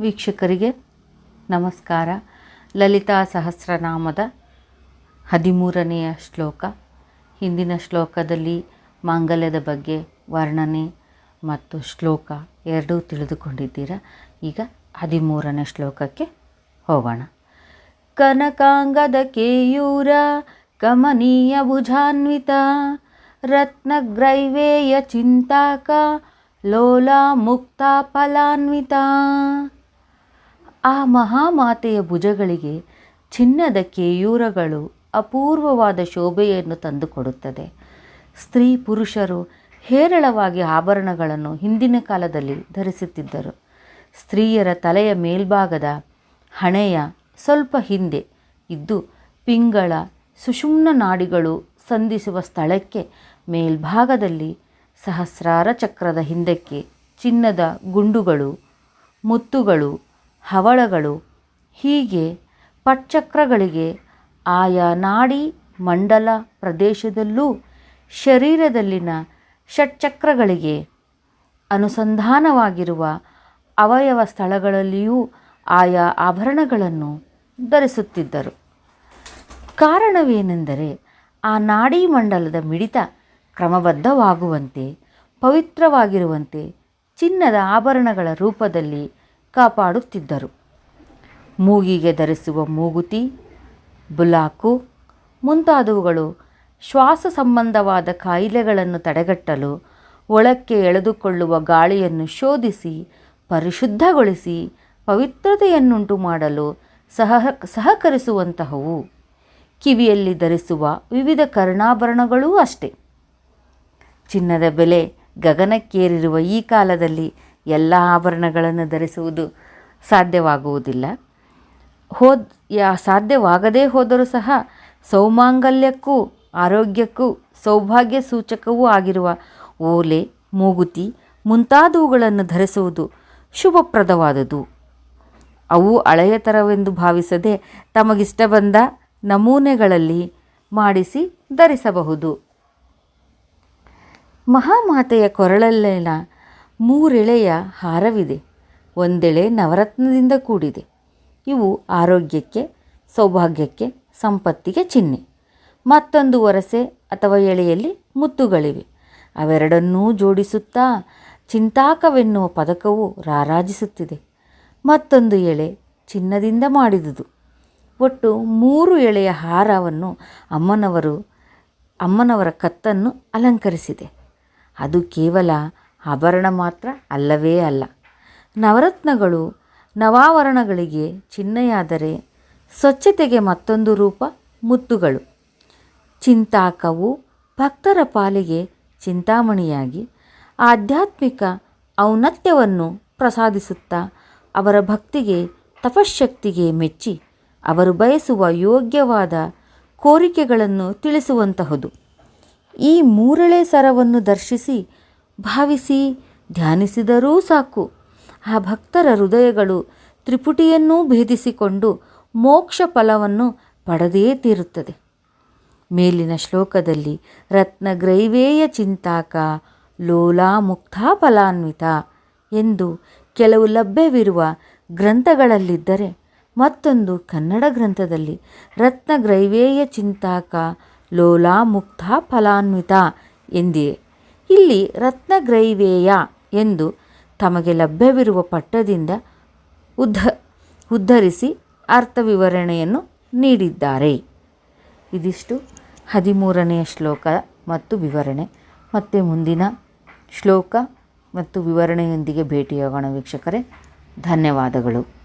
ವೀಕ್ಷಕರಿಗೆ ನಮಸ್ಕಾರ. ಲಲಿತಾ ಸಹಸ್ರನಾಮದ ಹದಿಮೂರನೆಯ ಶ್ಲೋಕ. ಹಿಂದಿನ ಶ್ಲೋಕದಲ್ಲಿ ಮಾಂಗಲ್ಯದ ಬಗ್ಗೆ ವರ್ಣನೆ ಮತ್ತು ಶ್ಲೋಕ ಎರಡೂ ತಿಳಿದುಕೊಂಡಿದ್ದೀರಾ? ಈಗ ಹದಿಮೂರನೇ ಶ್ಲೋಕಕ್ಕೆ ಹೋಗೋಣ. ಕನಕಾಂಗದ ಕೇಯೂರ, ಕಮನೀಯ ಭುಜಾನ್ವಿತ, ರತ್ನಗ್ರೈವೇಯ ಚಿಂತಾಕ, ಲೋಲಾ ಮುಕ್ತ ಫಲಾನ್ವಿತ. ಆ ಮಹಾಮಾತೆಯ ಭುಜಗಳಿಗೆ ಚಿನ್ನದ ಕೇಯೂರಗಳು ಅಪೂರ್ವವಾದ ಶೋಭೆಯನ್ನು ತಂದುಕೊಡುತ್ತದೆ. ಸ್ತ್ರೀ ಪುರುಷರು ಹೇರಳವಾಗಿ ಆಭರಣಗಳನ್ನು ಹಿಂದಿನ ಕಾಲದಲ್ಲಿ ಧರಿಸುತ್ತಿದ್ದರು. ಸ್ತ್ರೀಯರ ತಲೆಯ ಮೇಲ್ಭಾಗದ ಹಣೆಯ ಸ್ವಲ್ಪ ಹಿಂದೆ ಇದ್ದು ಪಿಂಗಳ ಸುಷುಮ್ನ ನಾಡಿಗಳು ಸಂಧಿಸುವ ಸ್ಥಳಕ್ಕೆ ಮೇಲ್ಭಾಗದಲ್ಲಿ ಸಹಸ್ರಾರ ಚಕ್ರದ ಹಿಂದಕ್ಕೆ ಚಿನ್ನದ ಗುಂಡುಗಳು, ಮುತ್ತುಗಳು ಹವಳಗಳು ಹೀಗೆ ಪಟ್ಚಕ್ರಗಳಿಗೆ ಆಯಾ ನಾಡಿ ಮಂಡಲ ಪ್ರದೇಶದಲ್ಲೂ ಶರೀರದಲ್ಲಿನ ಷಟ್ಚಕ್ರಗಳಿಗೆ ಅನುಸಂಧಾನವಾಗಿರುವ ಅವಯವ ಸ್ಥಳಗಳಲ್ಲಿಯೂ ಆಯಾ ಆಭರಣಗಳನ್ನು ಧರಿಸುತ್ತಿದ್ದರು. ಕಾರಣವೇನೆಂದರೆ ಆ ನಾಡಿ ಮಂಡಲದ ಮಿಡಿತ ಕ್ರಮಬದ್ಧವಾಗುವಂತೆ, ಪವಿತ್ರವಾಗಿರುವಂತೆ ಚಿನ್ನದ ಆಭರಣಗಳ ರೂಪದಲ್ಲಿ ಕಾಪಾಡುತ್ತಿದ್ದರು. ಮೂಗಿಗೆ ಧರಿಸುವ ಮೂಗುತಿ, ಬುಲಾಕು, ಮುಂತಾದವುಗಳು ಶ್ವಾಸ ಸಂಬಂಧವಾದ ಕಾಯಿಲೆಗಳನ್ನು ತಡೆಗಟ್ಟಲು ಒಳಕ್ಕೆ ಎಳೆದುಕೊಳ್ಳುವ ಗಾಳಿಯನ್ನು ಶೋಧಿಸಿ, ಪರಿಶುದ್ಧಗೊಳಿಸಿ, ಪವಿತ್ರತೆಯನ್ನುಂಟು ಮಾಡಲು ಸಹ ಸಹಕರಿಸುವಂತಹವು. ಕಿವಿಯಲ್ಲಿ ಧರಿಸುವ ವಿವಿಧ ಕರ್ಣಾಭರಣಗಳೂ ಅಷ್ಟೆ. ಚಿನ್ನದ ಬೆಲೆ ಗಗನಕ್ಕೇರಿರುವ ಈ ಕಾಲದಲ್ಲಿ ಎಲ್ಲ ಆಭರಣಗಳನ್ನು ಧರಿಸುವುದು ಸಾಧ್ಯವಾಗುವುದಿಲ್ಲ. ಹೋದ, ಯಾ, ಸಾಧ್ಯವಾಗದೇ ಹೋದರೂ ಸಹ ಸೌಮಾಂಗಲ್ಯಕ್ಕೂ, ಆರೋಗ್ಯಕ್ಕೂ, ಸೌಭಾಗ್ಯ ಸೂಚಕವೂ ಆಗಿರುವ ಓಲೆ, ಮೂಗುತಿ ಮುಂತಾದವುಗಳನ್ನು ಧರಿಸುವುದು ಶುಭಪ್ರದವಾದುದು ಅವು ಹಳೆಯ ಥರವೆಂದು ಭಾವಿಸದೆ ತಮಗಿಷ್ಟ ಬಂದ ನಮೂನೆಗಳಲ್ಲಿ ಮಾಡಿಸಿ ಧರಿಸಬಹುದು. ಮಹಾಮಾತೆಯ ಕೊರಳಲ್ಲಿನ ಮೂರೆಳೆಯ ಹಾರವಿದೆ. ಒಂದೆಳೆ ನವರತ್ನದಿಂದ ಕೂಡಿದೆ. ಇವು ಆರೋಗ್ಯಕ್ಕೆ, ಸೌಭಾಗ್ಯಕ್ಕೆ, ಸಂಪತ್ತಿಗೆ ಚಿಹ್ನೆ. ಮತ್ತೊಂದು ವರಸೆ ಅಥವಾ ಎಳೆಯಲ್ಲಿ ಮುತ್ತುಗಳಿವೆ. ಅವೆರಡನ್ನೂ ಜೋಡಿಸುತ್ತಾ ಚಿಂತಾಕವೆನ್ನುವ ಪದಕವು ರಾರಾಜಿಸುತ್ತಿದೆ. ಮತ್ತೊಂದು ಎಳೆ ಚಿನ್ನದಿಂದ ಮಾಡಿದುದು. ಒಟ್ಟು ಮೂರು ಎಳೆಯ ಹಾರವನ್ನು ಅಮ್ಮನವರು, ಅಮ್ಮನವರ ಕತ್ತನ್ನು ಅಲಂಕರಿಸಿದೆ. ಅದು ಕೇವಲ ಆಭರಣ ಮಾತ್ರ ಅಲ್ಲವೇ ಅಲ್ಲ. ನವರತ್ನಗಳು ನವಾವರಣಗಳಿಗೆ ಚಿಹ್ನೆಯಾದರೆ ಸ್ವಚ್ಛತೆಗೆ ಮತ್ತೊಂದು ರೂಪ ಮುತ್ತುಗಳು. ಚಿಂತಾಕವು ಭಕ್ತರ ಪಾಲಿಗೆ ಚಿಂತಾಮಣಿಯಾಗಿ ಆಧ್ಯಾತ್ಮಿಕ ಔನ್ನತ್ಯವನ್ನು ಪ್ರಸಾದಿಸುತ್ತಾ ಅವರ ಭಕ್ತಿಗೆ ತಪಶಕ್ತಿಗೆ ಮೆಚ್ಚಿ ಅವರು ಬಯಸುವ ಯೋಗ್ಯವಾದ ಕೋರಿಕೆಗಳನ್ನು ತಿಳಿಸುವಂತಹುದು. ಈ ಮೂರಳೆ ಸರವನ್ನು ದರ್ಶಿಸಿ ಭಾವಿಸಿ ಧ್ಯಾನಿಸಿದರೂ ಸಾಕು. ಆ ಭಕ್ತರ ಹೃದಯಗಳು ತ್ರಿಪುಟಿಯನ್ನೂ ಭೇದಿಸಿಕೊಂಡು ಮೋಕ್ಷ ಫಲವನ್ನು ಪಡೆದೇ ತೀರುತ್ತದೆ. ಮೇಲಿನ ಶ್ಲೋಕದಲ್ಲಿ ರತ್ನಗ್ರೈವೇಯ ಚಿಂತಾಕ ಲೋಲಾ ಮುಕ್ತಾ ಫಲಾನ್ವಿತ ಎಂದು ಕೆಲವು ಲಭ್ಯವಿರುವ ಗ್ರಂಥಗಳಲ್ಲಿದ್ದರೆ ಮತ್ತೊಂದು ಕನ್ನಡ ಗ್ರಂಥದಲ್ಲಿ ರತ್ನಗ್ರೈವೇಯ ಚಿಂತಾಕ ಲೋಲಾ ಮುಕ್ತಾ ಫಲಾನ್ವಿತ ಎಂದಿದೆ ಇಲ್ಲಿ ರತ್ನಗ್ರೈವೇಯ ಎಂದು ತಮಗೆ ಲಭ್ಯವಿರುವ ಪಟ್ಟದಿಂದ ಉದ್ಧ, ಉದ್ಧರಿಸಿ ಅರ್ಥ ವಿವರಣೆಯನ್ನು ನೀಡಿದ್ದಾರೆ. ಇದಿಷ್ಟು ಹದಿಮೂರನೆಯ ಶ್ಲೋಕ ಮತ್ತು ವಿವರಣೆ. ಮತ್ತು ಮುಂದಿನ ಶ್ಲೋಕ ಮತ್ತು ವಿವರಣೆಯೊಂದಿಗೆ ಭೇಟಿಯಾಗೋಣ ವೀಕ್ಷಕರೇ. ಧನ್ಯವಾದಗಳು.